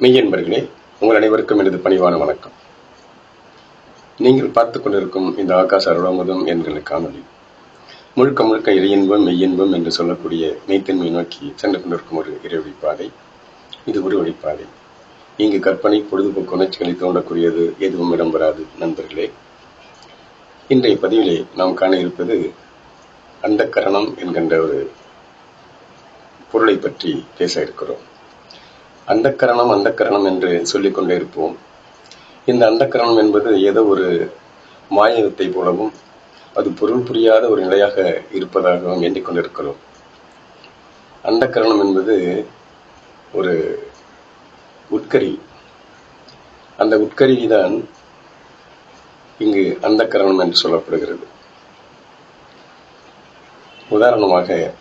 மெய்யன்பர்களே உங்கள் அனைவருக்கும் எனது பணிவான வணக்கம். நீங்கள் பார்த்துக் கொண்டிருக்கும் இந்த ஆகாச அருளாமதம் என்கிற காணொலி முழுக்க முழுக்க இறையின்பம் மெய்யின்பம் என்று சொல்லக்கூடிய மெய்த்தன்மை நோக்கி சென்று கொண்டிருக்கும் ஒரு இறைவழிப்பாதை இது ஒரு வழிப்பாதை இங்கு கற்பனை பொழுதுபோக்கு உணர்ச்சிகளை தோன்றக்கூடியது எதுவும் இடம்பெறாது நண்பர்களே. இன்றைய பதிவிலே நாம் காண இருப்பது அண்டக்கரணம் என்கின்ற ஒரு பொருளை பற்றி பேச இருக்கிறோம். அண்டக்கரணம் அண்டக்கரணம் என்று சொல்லிக் கொண்டே இருப்போம். இந்த அண்டக்கரணம் என்பது ஏதோ ஒரு மாயத்தை போலவும் அது பொருள் புரியாத ஒரு நிலையாக இருப்பதாகவும் எண்ணிக்கொண்டிருக்கிறோம். அண்டக்கரணம் என்பது ஒரு உட்கரி. அந்த உட்கருவி தான் இங்கு அந்தக்கரணம் என்று சொல்லப்படுகிறது. உதாரணமாக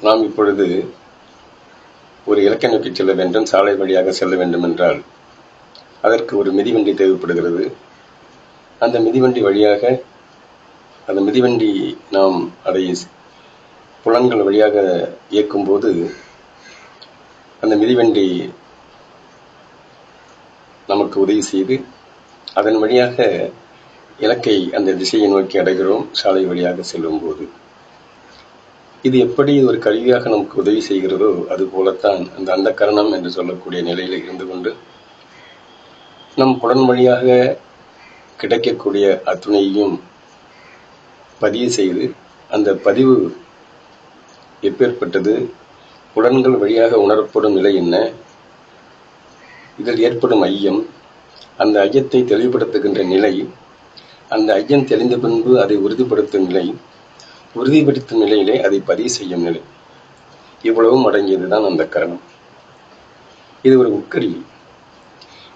நாம் இப்பொழுது ஒரு இலக்கை நோக்கி செல்ல வேண்டும் சாலை வழியாக செல்ல வேண்டும் என்றால் அதற்கு ஒரு மிதிவண்டி தேவைப்படுகிறது. அந்த மிதிவண்டி வழியாக அந்த மிதிவண்டி நாம் அதை புலன்கள் வழியாக இயக்கும்போது அந்த மிதிவண்டி நமக்கு உதவி செய்து அதன் வழியாக இலக்கை அந்த திசையை நோக்கி அடைகிறோம் சாலை வழியாக செல்லும் போது இது எப்படி ஒரு கல்வியாக நமக்கு உதவி செய்கிறதோ அது போலத்தான் அந்த அந்தக்கரணம் என்று சொல்லக்கூடிய நிலையில் இருந்து கொண்டு நம் புலன் வழியாக கிடைக்கக்கூடிய அத்துணையையும் பதிவு செய்து அந்த பதிவு எப்பேற்பட்டது புலன்கள் வழியாக உணரப்படும் நிலை என்ன இதில் ஏற்படும் ஐயம் அந்த ஐயத்தை தெளிவுபடுத்துகின்ற நிலை அந்த ஐயம் தெளிந்த பின்பு அதை உறுதிப்படுத்தும் நிலை உறுதிப்படுத்தும் நிலையிலே அதை பதிவு செய்யும் நிலை. இவ்வளவும் அடங்கியதுதான் அந்த கரணம். இது ஒரு உட்கருவி.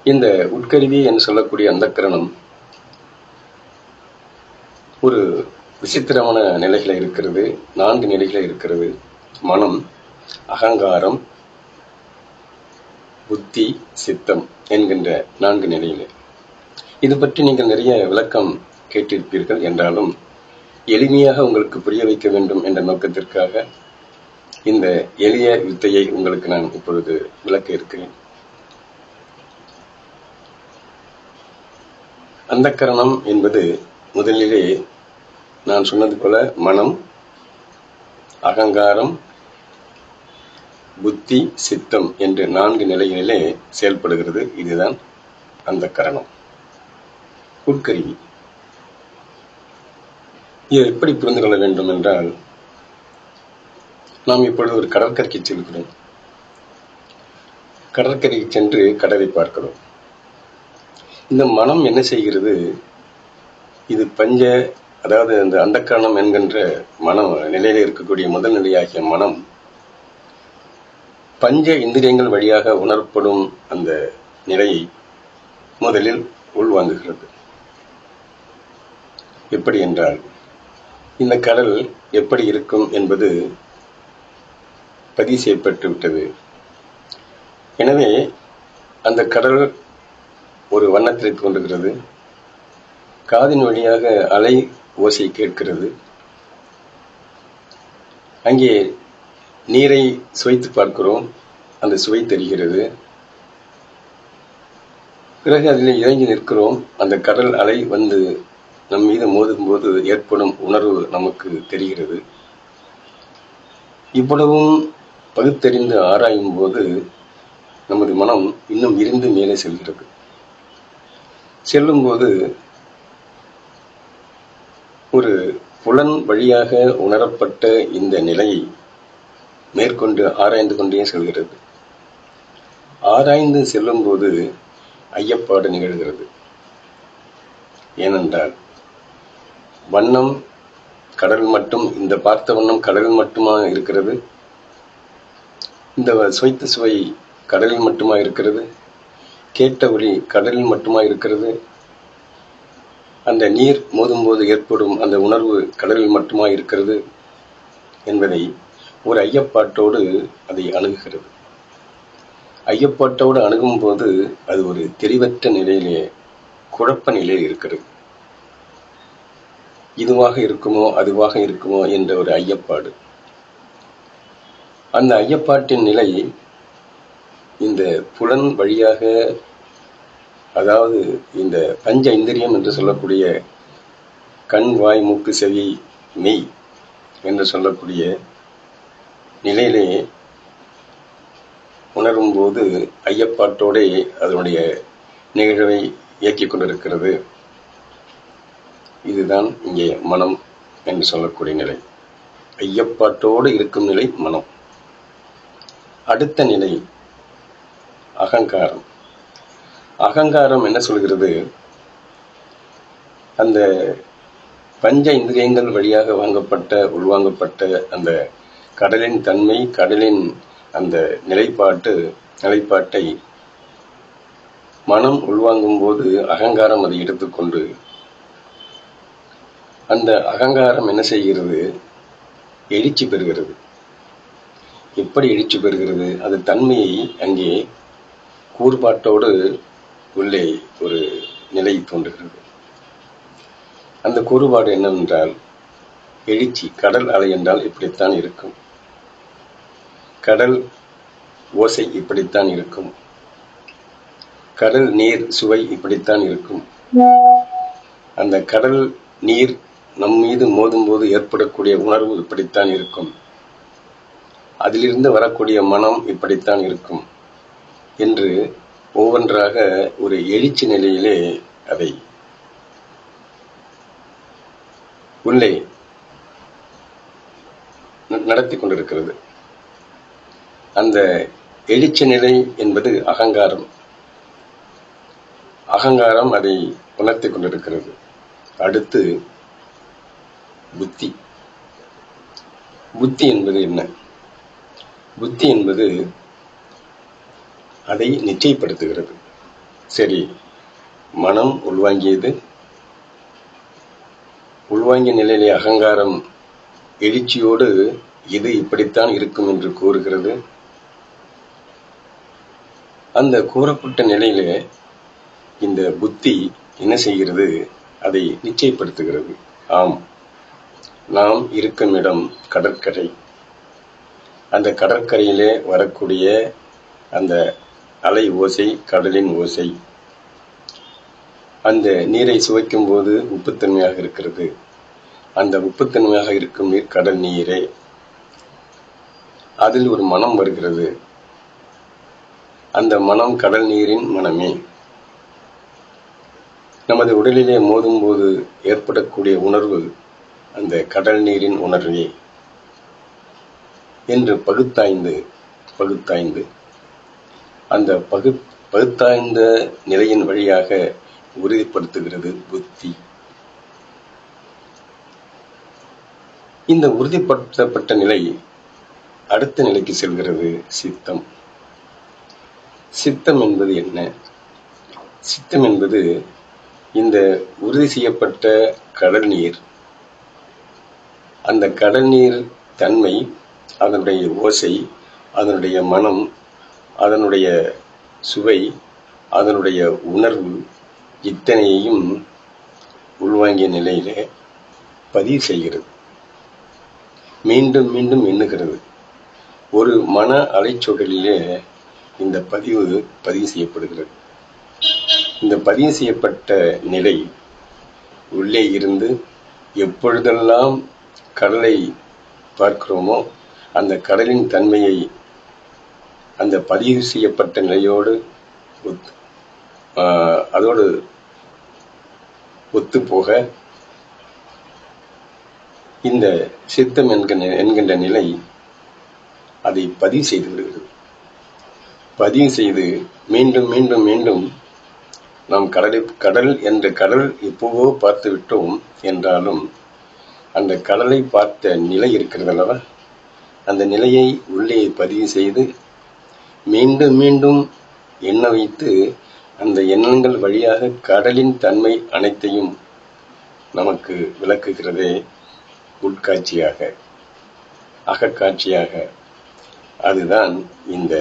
இந்த உட்கருவி என்று சொல்லக்கூடிய அந்த கரணம் ஒரு விசித்திரமான நிலைகளை இருக்கிறது நான்கு நிலைகளை இருக்கிறது. மனம் அகங்காரம் புத்தி சித்தம் என்கின்ற நான்கு நிலையிலே. இது பற்றி நீங்கள் நிறைய விளக்கம் கேட்டிருப்பீர்கள் என்றாலும் எளிமையாக உங்களுக்கு புரிய வைக்க வேண்டும் என்ற நோக்கத்திற்காக இந்த எளிய வித்தையை உங்களுக்கு நான் இப்பொழுது விளக்க இருக்கிறேன். அந்தக்கரணம் என்பது முதலிலே நான் சொன்னது போல மனம் அகங்காரம் புத்தி சித்தம் என்று நான்கு நிலைகளிலே செயல்படுகிறது. இதுதான் அந்த கரணம் உட்கருவி. இதை எப்படி புரிந்து கொள்ள வேண்டும் என்றால் நாம் இப்பொழுது ஒரு கடற்கரைக்கு செல்கிறோம். கடற்கரைக்கு சென்று கடலை பார்க்கிறோம். இந்த மனம் என்ன செய்கிறது? இது பஞ்ச அதாவது அந்த அண்டக்கரணம் என்கின்ற மனம் நிலையில இருக்கக்கூடிய முதல் நிலையாகிய மனம் பஞ்ச இந்திரியங்கள் வழியாக உணரப்படும் அந்த நிலையை முதலில் உள்வாங்குகிறது. எப்படி என்றால் இந்த கடல் எப்படி இருக்கும் என்பது பதிவு செய்யப்பட்டு விட்டது. எனவே அந்த கடல் ஒரு வண்ணத்தை தோன்றுகிறது. காதின் வழியாக அலை ஓசை கேட்கிறது. அங்கே நீரை சுவைத்து பார்க்கிறோம். அந்த சுவை தெரிகிறது. பிறகு அதில் இறங்கி நிற்கிறோம். அந்த கடல் அலை வந்து நம் மீது மோதும் போது ஏற்படும் உணர்வு நமக்கு தெரிகிறது. இவ்வளவும் பகுத்தறிந்து ஆராயும் போது நமது மனம் இன்னும் இருந்து மேலே செல்கிறது. செல்லும்போது ஒரு புலன் வழியாக உணரப்பட்ட இந்த நிலையை மேற்கொண்டு ஆராய்ந்து கொண்டே செல்கிறது. ஆராய்ந்து செல்லும்போது ஐயப்பாடு நிகழ்கிறது. ஏனென்றால் வண்ணம் கடல் மட்டும் இந்த பார்த்த வண்ணம் கடலில் மட்டுமா இருக்கிறது. இந்த சுவைத்த சுவை கடலில் மட்டுமா இருக்கிறது. கேட்ட ஒளி கடலில் மட்டுமா இருக்கிறது. அந்த நீர் மோதும்போது ஏற்படும் அந்த உணர்வு கடலில் மட்டுமா இருக்கிறது என்பதை ஒரு ஐயப்பாட்டோடு அதை அணுகுகிறது. ஐயப்பாட்டோடு அணுகும்போது அது ஒரு தெளிவற்ற நிலையிலே குழப்ப நிலையில் இருக்கிறது. இதுவாக இருக்குமோ அதுவாக இருக்குமோ என்ற ஒரு ஐயப்பாடு. அந்த ஐயப்பாட்டின் நிலை இந்த புலன் வழியாக அதாவது இந்த பஞ்ச இந்திரியம் என்று சொல்லக்கூடிய கண் வாய் மூக்கு செவி மெய் என்று சொல்லக்கூடிய நிலையிலே உணரும் போது ஐயப்பாட்டோட அதனுடைய நிகழ்வை இயக்கிக் கொண்டிருக்கிறது. இதுதான் இங்கே மனம் என்று சொல்லக்கூடிய நிலை. ஐயப்பாட்டோடு இருக்கும் நிலை மனம். அடுத்த நிலை அகங்காரம். அகங்காரம் என்ன சொல்கிறது? அந்த பஞ்ச இந்திரியங்கள் வழியாக வாங்கப்பட்ட உள்வாங்கப்பட்ட அந்த கடலின் தன்மை கடலின் அந்த நிலைப்பாட்டு நிலைப்பாட்டை மனம் உள்வாங்கும் போது அகங்காரம் அதை எடுத்துக்கொண்டு அந்த அகங்காரம் என்ன செய்கிறது? எழுச்சி பெறுகிறது. எப்படி எழுச்சி பெறுகிறது? அது தன்மையை அங்கே கூறுபாட்டோடு உள்ளே ஒரு நிலை தோன்றுகிறது அந்த கூறுபாடு என்னவென்றால் எழுச்சி கடல் அலை என்றால் இப்படித்தான் இருக்கும். கடல் ஓசை இப்படித்தான் இருக்கும். கடல் நீர் சுவை இப்படித்தான் இருக்கும். அந்த கடல் நீர் நம் மீது மோதும்போது ஏற்படக்கூடிய உணர்வு இப்படித்தான் இருக்கும். அதிலிருந்து வரக்கூடிய மனம் இப்படித்தான் இருக்கும் என்று ஒவ்வொன்றாக ஒரு எழுச்சி நிலையிலே அதை உள்ளே நடத்தி கொண்டிருக்கிறது. அந்த எழுச்சி நிலை என்பது அகங்காரம். அகங்காரம் அதை உணர்த்தி கொண்டிருக்கிறது. அடுத்து புத்தி. புத்தி என்பது என்ன? புத்தி என்பது அதை நிச்சயப்படுத்துகிறது. சரி மனம் உள்வாங்கியது. உள்வாங்கிய நிலையிலே அகங்காரம் எழுச்சியோடு இது இப்படித்தான் இருக்கும் என்று கூறுகிறது. அந்த கூறப்பட்ட நிலையிலே இந்த புத்தி என்ன செய்கிறது? அதை நிச்சயப்படுத்துகிறது. ஆம். நாம் இருக்கும் இடம் கடற்கரை. அந்த கடற்கரையிலே வரக்கூடிய அந்த அலை ஓசை கடலின் ஓசை. அந்த நீரை சுவைக்கும் போது உப்புத்தன்மையாக இருக்கிறது. அந்த உப்புத்தன்மையாக இருக்கும் நீர் கடல் நீரே. அதில் ஒரு மனம் வருகிறது. அந்த மனம் கடல் நீரின் மனமே. நமது உடலிலே மோதும் போது ஏற்படக்கூடிய உணர்வு அந்த கடல் நீரின் உணர்வே. என்று பகுத்தாய்ந்து பகுத்தாய்ந்து அந்த பகு பகுத்தாய்ந்த நிலையின் வழியாக உறுதிப்படுத்துகிறது புத்தி. இந்த உறுதிப்படுத்தப்பட்ட நிலை அடுத்த நிலைக்கு செல்கிறது சித்தம். சித்தம் என்பது என்ன? சித்தம் என்பது இந்த உறுதி செய்யப்பட்ட கடல் நீர் அந்த கடல் நீர் தன்மை அதனுடைய ஓசை அதனுடைய மனம் அதனுடைய சுவை அதனுடைய உணர்வு இத்தனையையும் உள்வாங்கிய நிலையிலே பதிவு செய்கிறது. மீண்டும் மீண்டும் எண்ணுகிறது. ஒரு மன அலைச்சொடலிலே இந்த பதிவு பதிவு செய்யப்படுகிறது. இந்த பதிவு செய்யப்பட்ட நிலை உள்ளே இருந்து எப்பொழுதெல்லாம் கடலை பார்க்கிறோமோ அந்த கடலின் தன்மையை அந்த பதிவு செய்யப்பட்ட நிலையோடு அதோடு ஒத்துப்போக இந்த சித்தம் என்கின்ற என்கின்ற நிலை அதை பதிவு செய்து விடுகிறது. பதிவு செய்து மீண்டும் மீண்டும் மீண்டும் நாம் கடலை கடல் என்ற கடல் எப்போவோ பார்த்து விட்டோம் என்றாலும் அந்த கடலை பார்த்த நிலை இருக்கிறது அல்லவா அந்த நிலையை உள்ளே பதிவு செய்து மீண்டும் மீண்டும் எண்ண வைத்து அந்த எண்ணங்கள் வழியாக கடலின் தன்மை அனைத்தையும் நமக்கு விளக்குகிறதே உட்காட்சியாக அகக்காட்சியாக. அதுதான் இந்த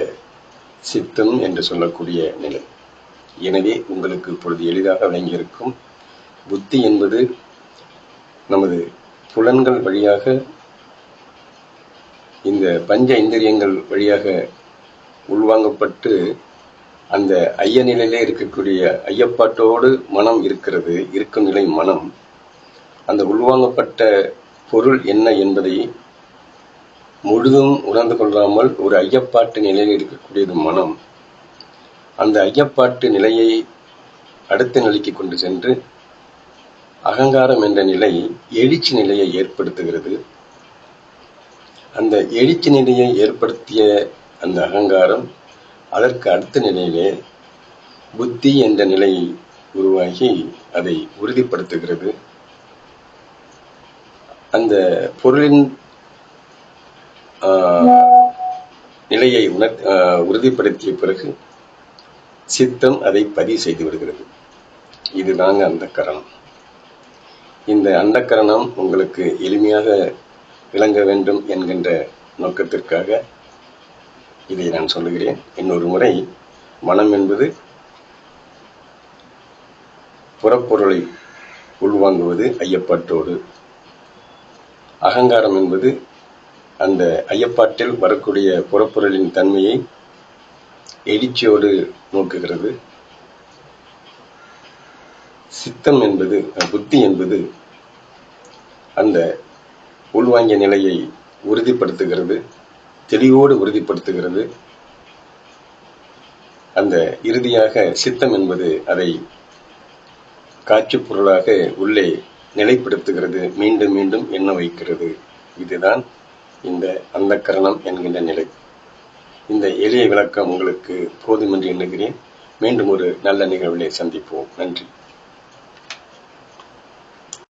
சித்தம் என்று சொல்லக்கூடிய நிலை. எனவே உங்களுக்கு இப்பொழுது எளிதாக விளங்கியிருக்கும். புத்தி என்பது நமது புலன்கள் வழியாக இந்த பஞ்ச இந்திரியங்கள் வழியாக உள்வாங்கப்பட்டு அந்த ஐய நிலையிலே இருக்கக்கூடிய ஐயப்பாட்டோடு மனம் இருக்கிறது இருக்கும் நிலை மனம். அந்த உள்வாங்கப்பட்ட பொருள் என்ன என்பதை முழுதும் உணர்ந்து கொள்ளாமல் ஒரு ஐயப்பாட்டு நிலையில் இருக்கக்கூடியது மனம். அந்த ஐயப்பாட்டு நிலையை அடுத்த நிலைக்கு கொண்டு சென்று அகங்காரம் என்ற நிலை எழுச்சி நிலையை ஏற்படுத்துகிறது. அந்த எழுச்சி நிலையை ஏற்படுத்திய அந்த அகங்காரம் அதற்கு அடுத்த நிலையிலே புத்தி என்ற நிலை உருவாகி அதை உறுதிப்படுத்துகிறது. அந்த பொருளின் ஆஹ், நிலையை உணர் உறுதிப்படுத்திய பிறகு சித்தம் அதை பதிவு செய்து விடுகிறது. இதுதாங்க அந்த கரணம். இந்த அண்டக்கரணம் உங்களுக்கு எளிமையாக விளங்க வேண்டும் என்கின்ற நோக்கத்திற்காக இதை நான் சொல்லுகிறேன். இன்னொரு முறை மனம் என்பது புறப்பொருளை உள்வாங்குவது ஐயப்பாட்டோடு. அகங்காரம் என்பது அந்த ஐயப்பாட்டில் வரக்கூடிய புறப்பொருளின் தன்மையை எழுச்சியோடு நோக்குகிறது. சித்தம் என்பது புத்தி என்பது அந்த உள்வாங்கிய நிலையை உறுதிப்படுத்துகிறது தெளிவோடு உறுதிப்படுத்துகிறது. அந்த இறுதியாக சித்தம் என்பது அதை காட்சிப் பொருளாக உள்ளே நிலைப்படுத்துகிறது மீண்டும் மீண்டும் எண்ண வைக்கிறது. இதுதான் இந்த அந்தக்கரணம் என்கின்ற நிலை. இந்த எளிய விளக்கம் உங்களுக்கு போதும் என்று எண்ணுகிறேன். மீண்டும் ஒரு நல்ல நிகழ்விலே சந்திப்போம். நன்றி.